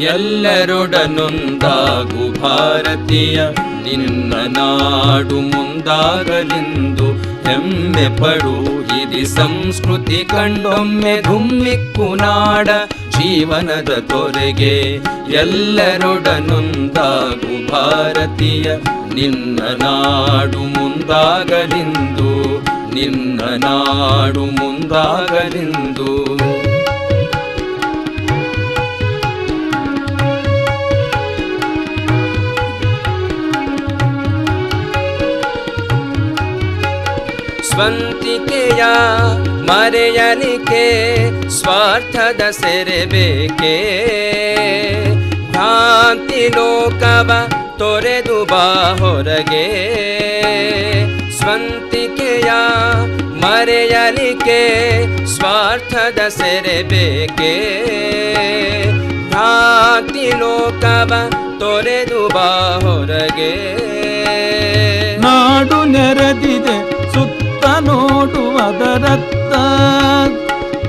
ಎಲ್ಲರೊಡನೊಂದಾಗು ಭಾರತೀಯ, ನಿನ್ನ ನಾಡು ಮುಂದಾಗಲೆಂದು ಹೆಮ್ಮೆ ಪಡು ಇದಿ ಸಂಸ್ಕೃತಿ ಕಂಡೊಮ್ಮೆ ಧುಮ್ಮಿಕ್ಕು ನಾಡ ಜೀವನದ ತೊರೆಗೆ. ಎಲ್ಲರೊಡನೊಂದಾಗು ಭಾರತೀಯ, ನಿನ್ನ ನಾಡು ಮುಂದಾಗಲೆಂದು. ನಿನ್ನ ನಾಡು ಮುಂದಾಗಲೆಂದು. ಸ್ವಂತಿಕೆಯ ಮರೆಯಲಿಕೆ ಸ್ವಾರ್ಥದ ಸೆರೆಬೇಕೆ ಭ್ರಾಂತಿ ಲೋಕವ ತೊರೆದು ಬಾ ಹೊರಗೆ. ಸ್ವಂತಿಕೆಯ ಮರೆಯಲಿಕೆ ಸ್ವಾರ್ಥದ ಸೆರೆಬೇಕೆ ಭ್ರಾಂತಿ ಲೋಕವ ತೊರೆದು ಬಾ ಹೊರಗೆ. ನಾಡು ನೆರೆದಿದೆ ನೋಡುವುದರತ್ತ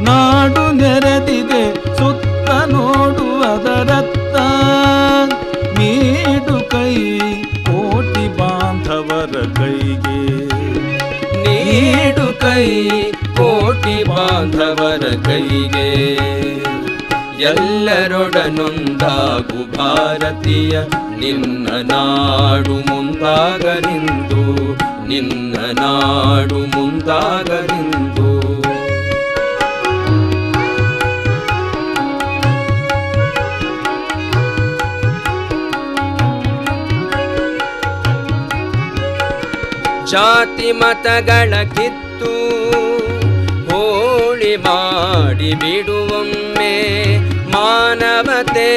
ನಾಡು ನೆರೆದಿದೆ, ಸುತ್ತ ನೋಡುವುದರತ್ತ ನೀಡು ಕೈ ಕೋಟಿ ಬಾಂಧವರ ಕೈಗೆ. ನೀಡು ಕೈ ಕೋಟಿ ಬಾಂಧವರ ಕೈಗೆ. ಎಲ್ಲರೊಡನೊಂದಾಗು ಭಾರತೀಯ, ನಿನ್ನ ನಾಡು ಮುಂದಾಗಲಿಂದು ನಿನ್ನ ನಾಡು ಮುಂದಾಗಲಿಂದು ಜಾತಿ ಮತಗಳ ಕಿತ್ತು ಹೋಳಿ ಮಾಡಿ ಬಿಡುವೊಮ್ಮೆ ಮಾನವತೆ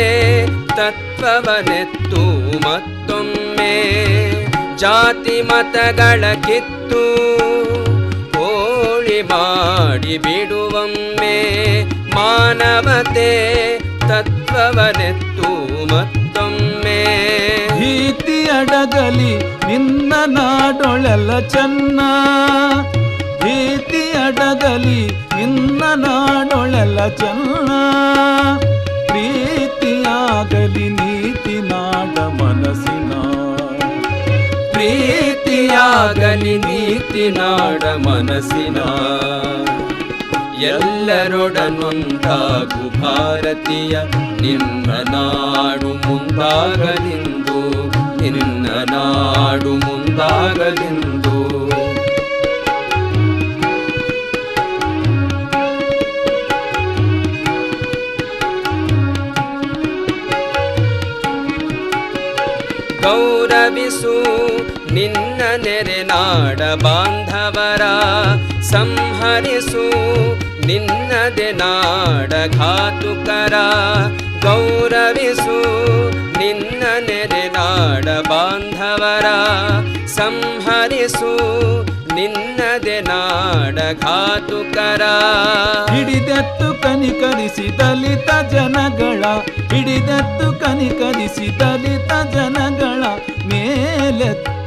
ತತ್ವವನೆತ್ತು ಮತ್ತೊಮ್ಮೆ ಜಾತಿ ಮತಗಳ ಕಿತ್ತು ಮಾಡಿ ಬಿಡುವೊಮ್ಮೆ ಮಾನವತೆ ತತ್ವವನೆತ್ತು ಮತ್ತೊಮ್ಮೆ. ಭೀತಿ ಅಡಗಲಿ ನಿನ್ನ ನಾಡೊಳೆಲ್ಲ ಚೆನ್ನ. ಭೀತಿ ಅಡಗಲಿ ನಿನ್ನ ನಾಡೊಳೆಲ್ಲ ಚೆನ್ನ. ಪ್ರೀತಿಯಾಗಲಿ ನೀತಿ ನಾಡ ಮನಸ್ಸಿನ. ಪ್ರೀತಿಯಾಗಲಿ ನೀತಿ ನಾಡ ಮನಸ್ಸಿನ ಎಲ್ಲರೊಡನೊಂದಾಗು ಭಾರತೀಯ. ನಿನ್ನ ನಾಡು ಮುಂದಾಗಲೆಂದು ನಿನ್ನ ನಾಡು ಮುಂದಾಗಲೆಂದು. ಗೌರವಿಸು ನಿನ್ನ ನೆರೆ ನಾಡ ಬಾಂಧವರ ಸಂಹರಿಸು. ನಿನ್ನದೆ ನಾಡ ಘಾತುಕರ ಗೌರವಿಸು. ನಿನ್ನ ನೆರೆ ನಾಡ ಬಾಂಧವರ ಸಂಹರಿಸು. ನಿನ್ನದೆ ನಾಡ ಘಾತುಕರ. ಹಿಡಿದತ್ತು ಕನಿಕರಿಸಿ ದಲಿತ ಜನಗಳ, ಹಿಡಿದತ್ತು ಕನಿಕರಿಸಿ ದಲಿತ ಜನಗಳ ಮೇಲೆತ್ತು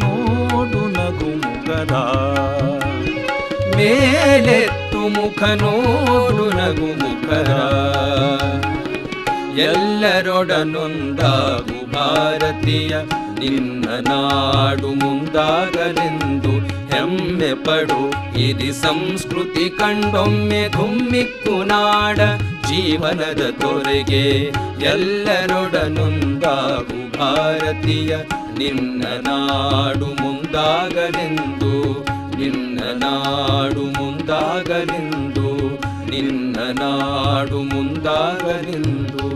ನೋಡು ನಗು ಮುಖದ ಮೇಲೆತ್ತು ಮುಖ ನೋಡು ನಗು ಮುಖದ ಎಲ್ಲರೊಡನೊಂದಾಗು ಭಾರತೀಯ, ನಿನ್ನ ನಾಡು ಮುಂದಾಗಲೆಂದು ಹೆಮ್ಮೆ ಪಡು. ಇದಿ ಸಂಸ್ಕೃತಿ ಕಂಡೊಮ್ಮೆ ಧುಮ್ಮಿಕ್ಕು ನಾಡ ಜೀವನದ ತೊರೆಗೆ. ಎಲ್ಲರೊಡನೊಂದಾಗು ಭಾರತೀಯ ನಿನ್ನ ನಾಡು ಮುಂದಾಗಲೆಂದು ನಿನ್ನ ನಾಡು ಮುಂದಾಗಲೆಂದು ನಿನ್ನ ನಾಡು ಮುಂದಾಗಲೆಂದು.